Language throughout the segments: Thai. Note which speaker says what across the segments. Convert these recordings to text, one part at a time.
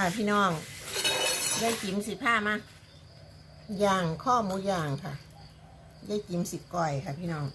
Speaker 1: อ่าพี่น้องได้จิ๋มสิผ้ามาย่างข้อหมูย่างค่ะได้จิ๋มสิก้อยค่ะ พี่น้อง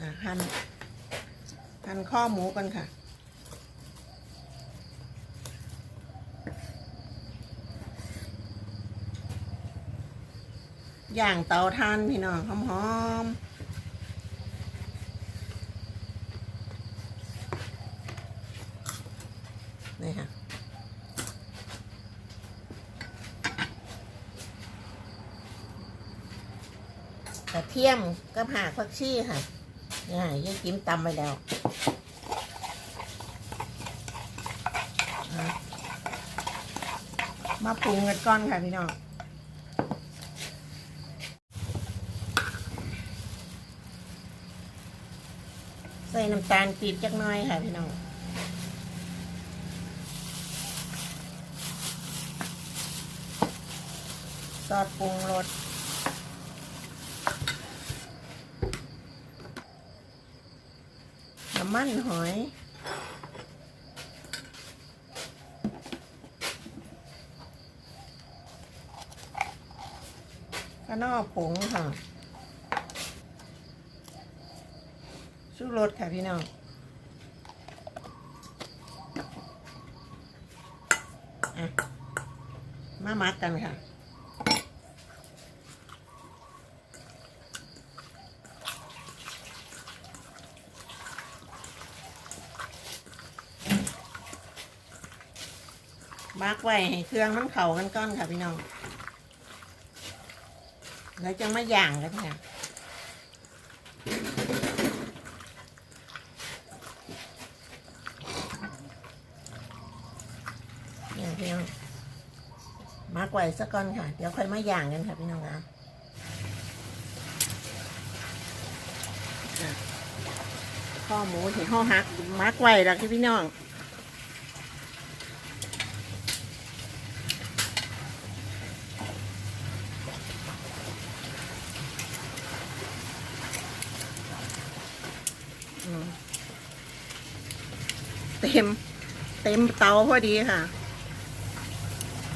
Speaker 1: อ่าหั่นหั่นข้อหมูกันค่ะย่างเตาทานพี่น้องหอมๆนี่ค่ะ กระ เทียมกับหากผักชีค่ะนี่ค่ะยายจิ้มตำไปแล้วมาปรุงกันก่อนค่ะพี่น้องใส่น้ำตาลปีบจักน้อยค่ะพี่น้องซอสปรุงรสน้ำ มันหอย กระนอผงค่ะชูรสค่ะพี่น้องอะมามัดกันค่ะ มักไว้ให้เครื่องมันเข่ากันก้อนค่ะพี่น้องแล้วจะมาย่างกันค่ะเนี่ยพี่น้องมักไว้สักก้อนค่ะ เดี๋ยวค่อยมาย่างกันค่ะพี่น้องนะข้อหมูที่ห่อหักมักไว้แล้วที่พี่น้อง อืมเต็ม เต็มเตาพอดีค่ะ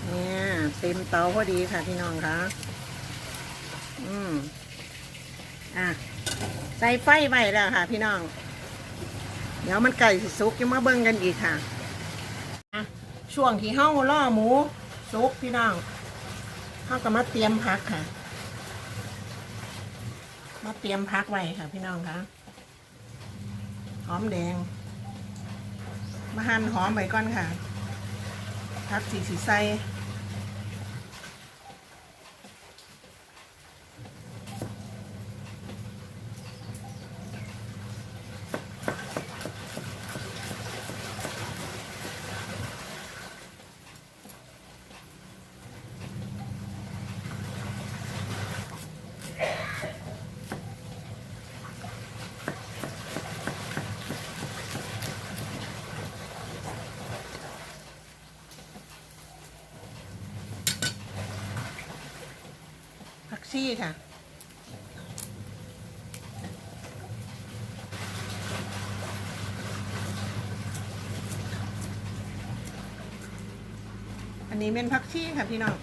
Speaker 1: เนี่ยเต็มเตาพอดีค่ะพี่น้องคะอืมอะใส่ไฟไว้แล้วค่ะ พี่น้อง เดี๋ยวมันไก่สุกยังมาเบิ่งกันอีกค่ะอะช่วงที่เฮ้าล่อหมูสุกพี่น้องเฮ้าก็มาเตรียมพักค่ะ มาเตรียมพักไว้ค่ะ พี่น้องคะหอมแดง มาหั่นหอมไปก่อนค่ะพักสีสีใส ผักชีค่ะ อันนี้เป็นผักชีค่ะพี่น้อง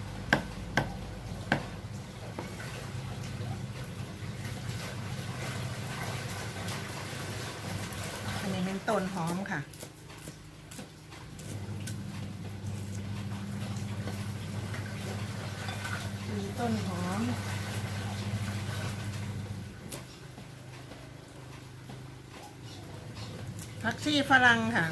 Speaker 1: อันนี้เป็นต้นหอมค่ะ มี ต้นหอมผักชีฝรั่งค่ะ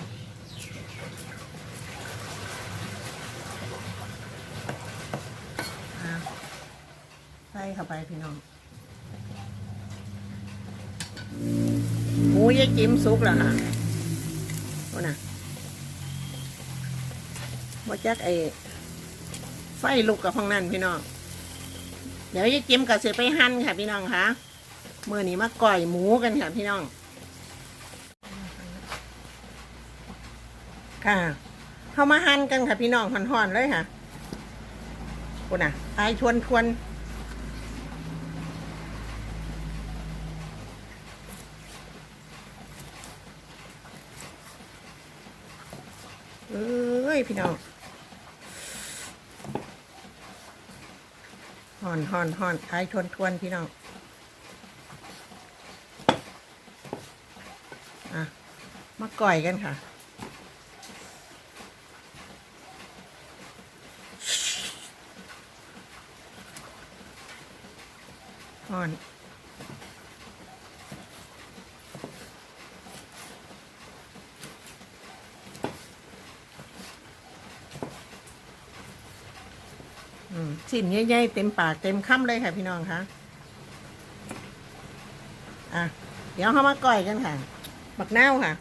Speaker 1: ใส่เข้าไปพี่น้องหมูยายจิ้มสุกแล้วค่ะโอ้นะบ่จักไอ้ไฟลุกกับห้องนั่นพี่น้อง เดี๋ยวยายจิ้มกับเสียไปหั่นค่ะ พี่น้องคะเมื่อนี้มาก่อยหมูกันค่ะพี่น้อง ค่ะเข้ามาหั่นกันค่ะ พี่น้องห่อนๆเลยค่ะคุณน่ะไอชวนชวนเอ้ยพี่น้อง ห่อนห่อนห่อนทายทวนทวนพี่น้องอะมาก่อยกันค่ะ ชิ้นใหญ่ๆเต็มปากเต็มคำเลยค่ะพี่น้องคะอะ เดี๋ยวเขามาก่อยกันค่ะบักนาวค่ะ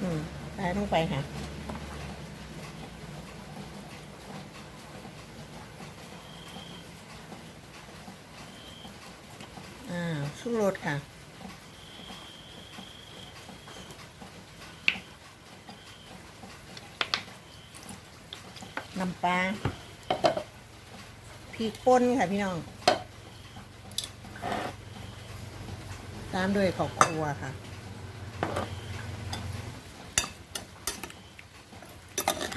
Speaker 1: อืมใส่ลงไปค่ะอ่าชูรสค่ะ น้ำปลาพริกป่นค่ะพี่น้อง ตามด้วยข้าวคั่วค่ะ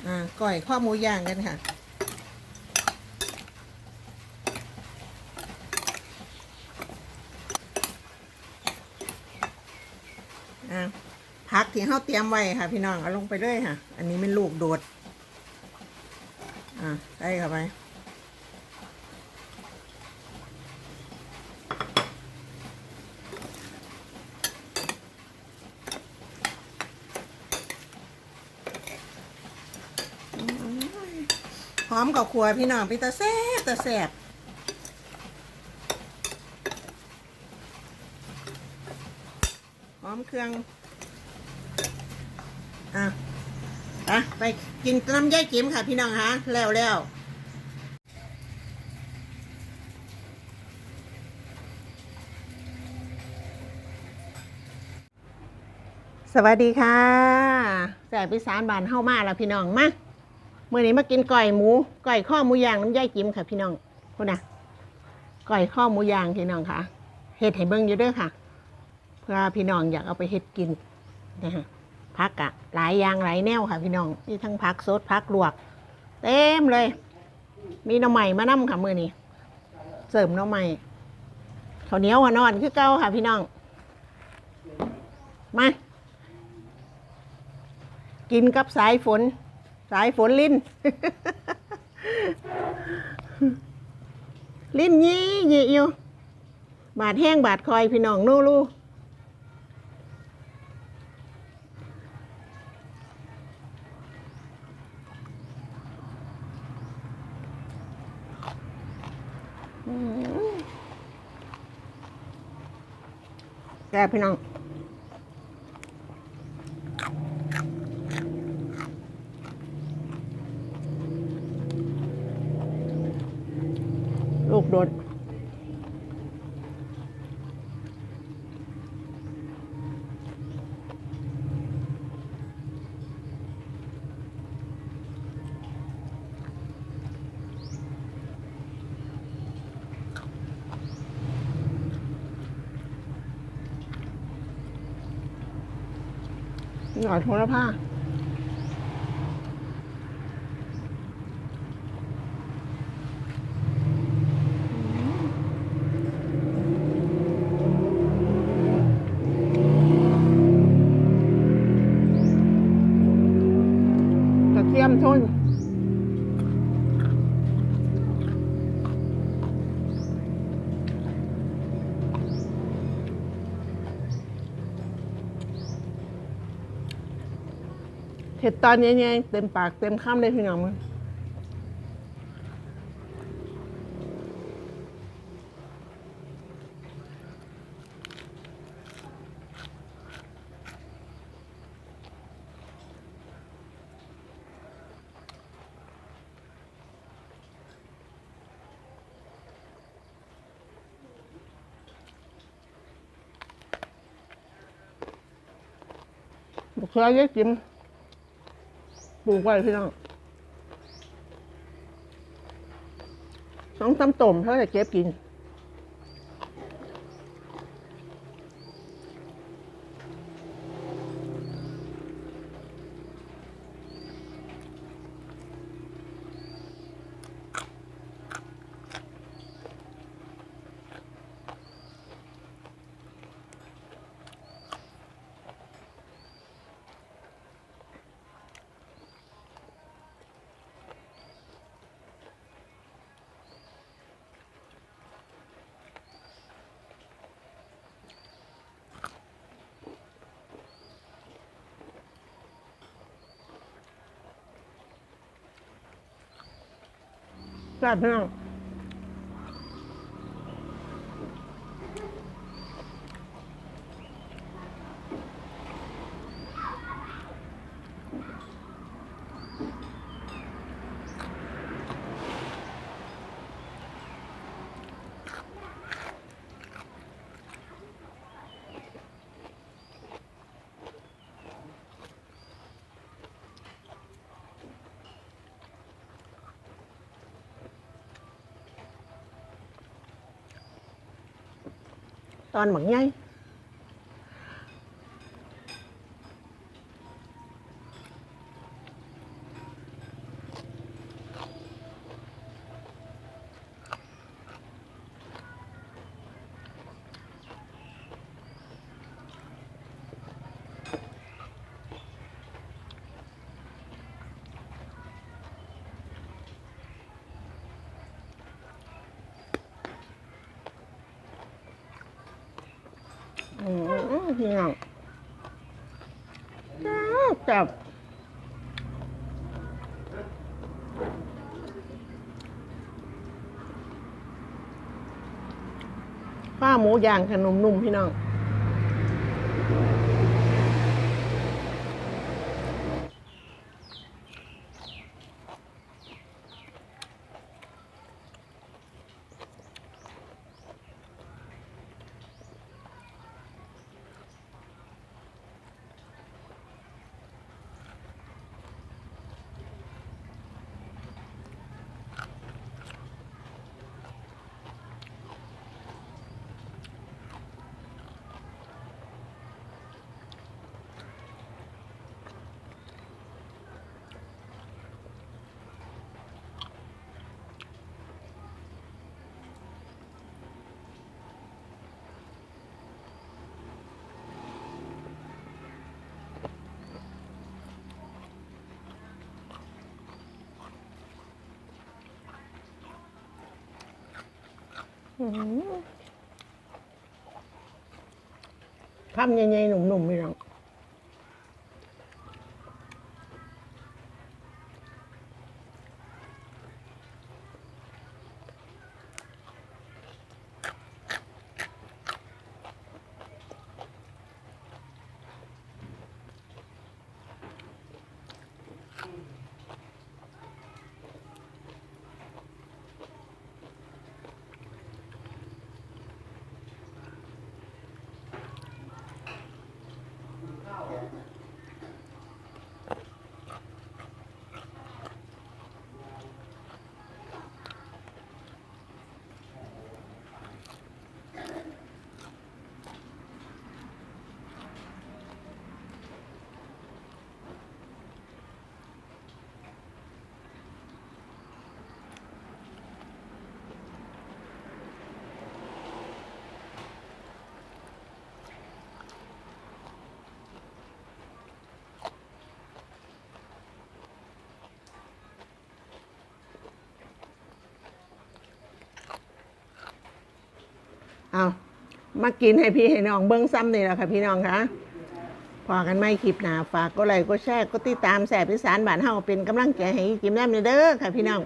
Speaker 1: อ่าก่อยข้อหมูย่างกันค่ะอ่าผักที่เขาเตรียมไว้ค่ะ พี่น้อง เอาลงไปเลยค่ะ อันนี้เป็นลูกโดด อ่าใส่เข้าไปหอมกับขัวพี่น้องพี่ตาแซ่บตาแซ่บหอมเครื่อง อะะไปกินน้ำย่ายจิ๋มค่ะพี่น้องคะแล้วแล้วสวัสดีค่ะแสบพิสานบานเข้ามาแล้วพี่น้องมาเมื่อนี้มากินก่อยหมูก่อยข้อหมูย่างน้ำย่ายจิ้มค่ะ พี่น้องพูดนะก่อยข้อหมูย่างพี่น้องค่ะเฮ็ดให้เบิ่งอยู่ด้วยค่ะเพื่อพี่น้องอยากเอาไปเฮ็ดกินนะฮะ พักอะหลายอย่างหลายแนวค่ะพี่น้องมีทั้งพักสดพักลวก เต็มเลย มีหน่อใหม่มานํค่ะมื่อนี้เสริมหน่อใหม่ข้าวเหนียวหัวนอนคือเก่าค่ะพี่น้อง มากินกับสายฝน สายฝนลิ้น ลิ้นยี่ยี่อยู่ บาดแห้งบาดคอยพี่น้องนู่ลู แกพี่น้องลูกโดด หน่อยโทรผ้า ตอนนี้เนี่ยเต็มปากเต็มคำเลยพี่น้องมึงบุกเคยเยอะจิ้ม ปลูกไว้พี่น้องน้องตำต้มเท่าจะเก็บกิน แซ่ บพี่น้องตอนหมักไงอืม พี่น้องแซ่บข้าหมูย่างขนมนุ่มพี่น้อง อื้อหือคำใหญ่ๆหนุ่มๆพี่น้องเอา มากินให้พี่ให้น้องเบิ้งซ้ำนี่แหละค่ะพี่น้องคะพอกันไม่คลิปหนาฝากก็ไลค์ก็แชร์ก็ติดตามแสบพิสานบ้านเฮาเป็นกำลังใจให้กิมแนมเด้อค่ะ พี่น้อง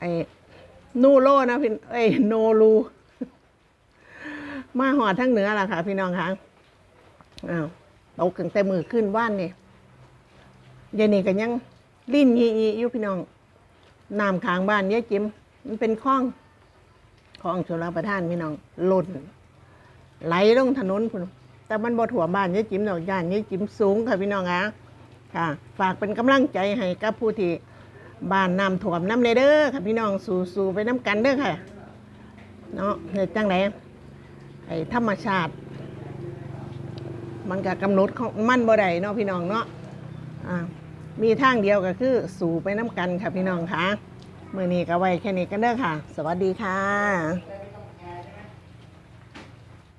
Speaker 1: ไอ้นูโลนะพี่เอ้โนรูมาหอดทั้งเหนือล่ะค่ะ พี่น้องคะอ้าวตกตั้งแต่มือขึ้นว่านนี่ยายนี่ก็ยังลิ้นยีๆอยู่พี่น้องน้ำค้างบ้านยายจิมมันเป็นคลอง ของชลประทานพี่น้องล้นไหลลงถนนพุ่นแต่มันบ่ถ่วมบ้านยายจิ๋มดอกย่านยายจิ๋มสูงค่ะพี่น้องคะค่ะ ฝากเป็นกำลังใจให้กับผู้ที่บ้านน้ำถ่วมน้ำเลเด้อค่ะพี่น้องสู้ๆไปน้ำกันเด้อค่ะเนาะเฮ็ดจังไดไอ้ธรรมชาติ มันก็กำหนดของมันบ่ได้เนาะพี่น้องเนาะอ่ามีทางเดียวก็คือสู่ไปน้ำกันค่ะพี่น้องค่ะ มือนี้ก็ไว้แค่นี้กันเด้อค่ะ สวัสดีค่ะ